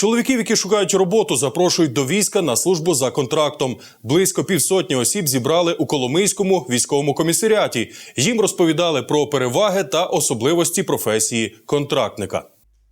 Чоловіків, які шукають роботу, запрошують до війська на службу за контрактом. Близько півсотні осіб зібрали у Коломийському військовому комісаріаті. Їм розповідали про переваги та особливості професії контрактника.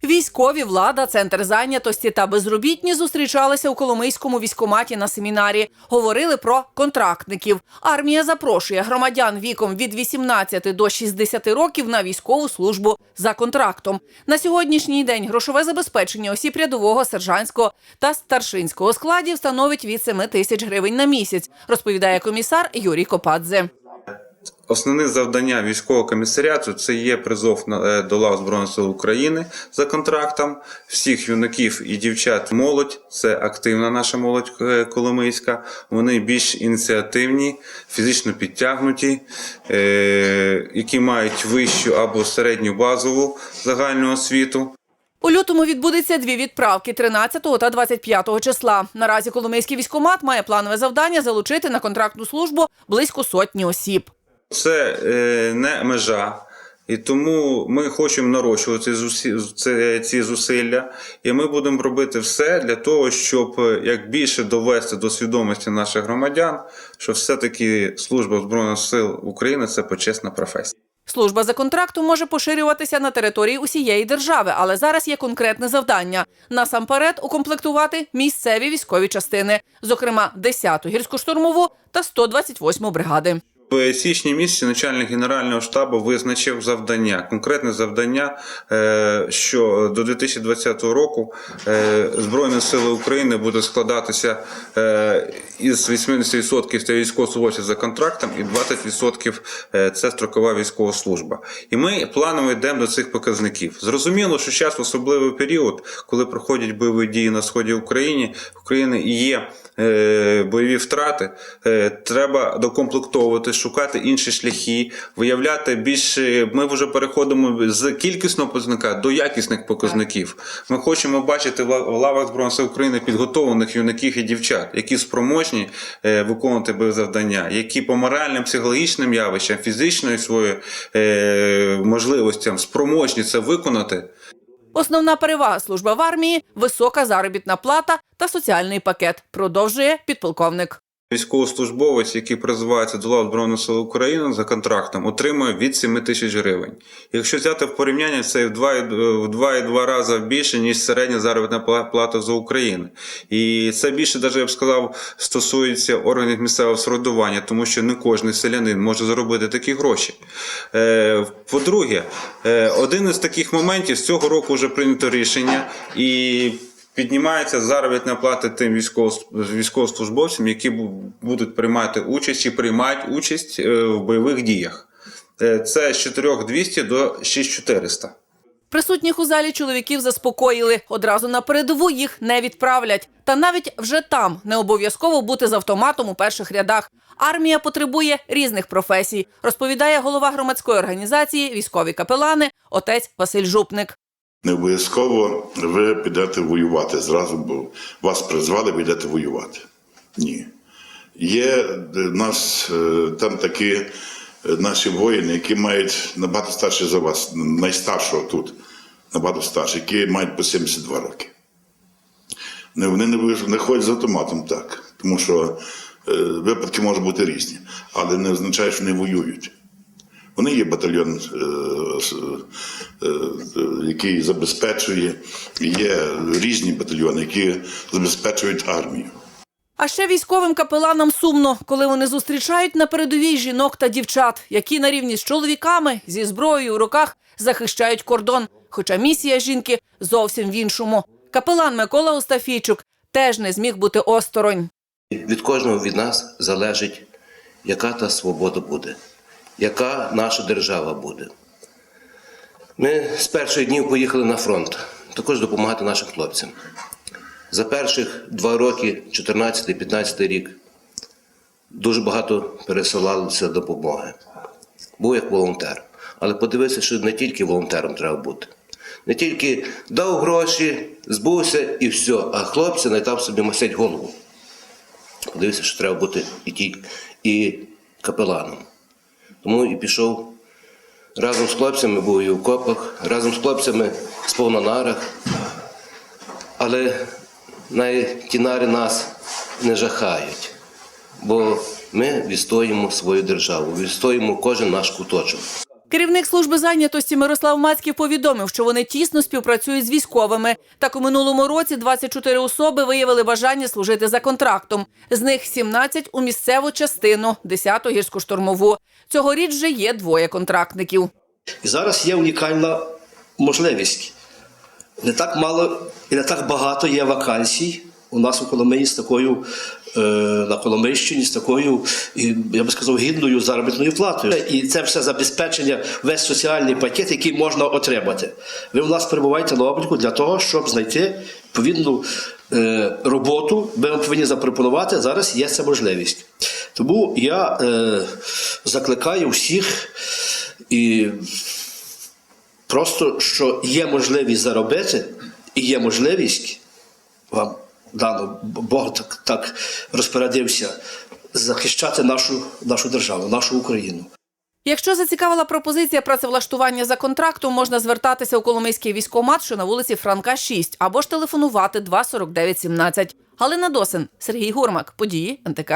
Військові, влада, центр зайнятості та безробітні зустрічалися у Коломийському військоматі на семінарі. Говорили про контрактників. Армія запрошує громадян віком від 18 до 60 років на військову службу за контрактом. На сьогоднішній день грошове забезпечення осіб рядового, сержантського та старшинського складів становить від 7 тисяч гривень на місяць, розповідає комісар Юрій Копадзе. Основне завдання військового комісаріату це є призов е, до лав Збройних сил України за контрактом. Всіх юнаків і дівчат молодь, це активна наша молодь е, коломийська. Вони більш ініціативні, фізично підтягнуті, е, які мають вищу або середню базову загальну освіту. У лютому відбудеться дві відправки 13 та 25 числа. Наразі Коломийський військомат має планове завдання залучити на контрактну службу близько сотні осіб. Це е, не межа. І тому ми хочемо нарощувати ці зусилля, і ми будемо робити все для того, щоб е, як більше довести до свідомості наших громадян, що все-таки служба збройних сил України це почесна професія. Служба за контрактом може поширюватися на території усієї держави, але зараз є конкретне завдання насамперед укомплектувати місцеві військові частини, зокрема 10-ту гірсько-штурмову та 128-му бригади. В січні місяці начальник генерального штабу визначив завдання, конкретне завдання, е, що до 2020 року е, Збройні Сили України буде складатися е, із 80% це військовослужбовців за контрактом і 20% е, це строкова військова служба. І ми планово йдемо до цих показників. Зрозуміло, що зараз особливий період, коли проходять бойові дії на сході України, України є е, бойові втрати, е, треба докомплектовувати, шукати інші шляхи, виявляти більше. Ми вже переходимо з кількісного показника до якісних показників. Ми хочемо бачити в лавах Збройних сил України підготовлених юнаків і дівчат, які спроможні е, виконувати бойові завдання, які по моральним, психологічним явищам, фізичною своєю е, можливостям спроможні це виконати. Основна перевага служби в армії висока заробітна плата та соціальний пакет. Продовжує підполковник. Військовослужбовець, який призивається до лав Збройних сил України за контрактом, отримує від 7 тисяч гривень. Якщо взяти в порівняння, це в 2,2 в 2,2 рази більше, ніж середня заробітна плата за Україну. І це більше, навіть я б сказав, стосується органів місцевого самоврядування, тому що не кожен селянин може заробити такі гроші. Е, По-друге, е, один із таких моментів з цього року вже прийнято рішення і. Піднімається заробітна плата тим військовос- військовослужбовцям, які бу- будуть приймати участь чи приймають участь е, в бойових діях. Е, Це з 4200 до 6400. Присутніх у залі чоловіків заспокоїли. Одразу на передову їх не відправлять. Та навіть вже там не обов'язково бути з автоматом у перших рядах. Армія потребує різних професій, розповідає голова громадської організації Військові капелани, отець Василь Жупник. Не обов'язково ви підете воювати зразу, бо вас призвали, ви йдете воювати. Ні. Є е, нас е, там такі е, наші воїни, які мають набагато старші за вас, найстаршого тут, набагато старші, які мають по 72 роки. Вони не, не ходять з автоматом так, тому що випадки можуть бути різні, але не означає, що не воюють. Вони є батальйон, е, е, який забезпечує, є різні батальйони, які забезпечують армію. А ще військовим капеланам сумно, коли вони зустрічають на передовій жінок та дівчат, які на рівні з чоловіками зі зброєю у руках захищають кордон. Хоча місія жінки зовсім в іншому. Капелан Микола Остафійчук теж не зміг бути осторонь. Від кожного від нас залежить, яка та свобода буде, яка наша держава буде. Ми з перших днів поїхали на фронт, також допомагати нашим хлопцям. За перших два роки, 14-15 рік, дуже багато пересилалося допомоги. Був як волонтер. Але подивився, що не тільки волонтером треба бути. Не тільки дав гроші, збувся і все, а хлопці не собі масять голову. Подивився, що треба бути і, ті, і капеланом. Тому і пішов разом з хлопцями, був і в копах, разом з хлопцями спав на нарах. Але найтінари нас не жахають, бо ми відстоїмо свою державу, відстоїмо кожен наш куточок. Керівник служби зайнятості Мирослав Мацьків повідомив, що вони тісно співпрацюють з військовими. Так у минулому році 24 особи виявили бажання служити за контрактом. З них 17 – у місцеву частину, 10-ту гірсько-штурмову. Цьогоріч вже є двоє контрактників. І зараз є унікальна можливість. Не так мало і не так багато є вакансій у нас у Коломиї з такою е, на Коломийщині з такою, я би сказав, гідною заробітною платою. І це все забезпечення, весь соціальний пакет, який можна отримати. Ви у нас перебуваєте на обліку для того, щоб знайти відповідну е, роботу. Ми повинні запропонувати. Зараз є ця можливість. Тому я е, закликаю всіх і Просто що є можливість заробити, і є можливість вам дано, Бог так, так розпорядився, захищати нашу, нашу державу, нашу Україну. Якщо зацікавила пропозиція працевлаштування за контрактом, можна звертатися у Коломийський військомат, що на вулиці Франка 6, або ж телефонувати 24917. Галина Досин, Сергій Гурмак. Події НТК.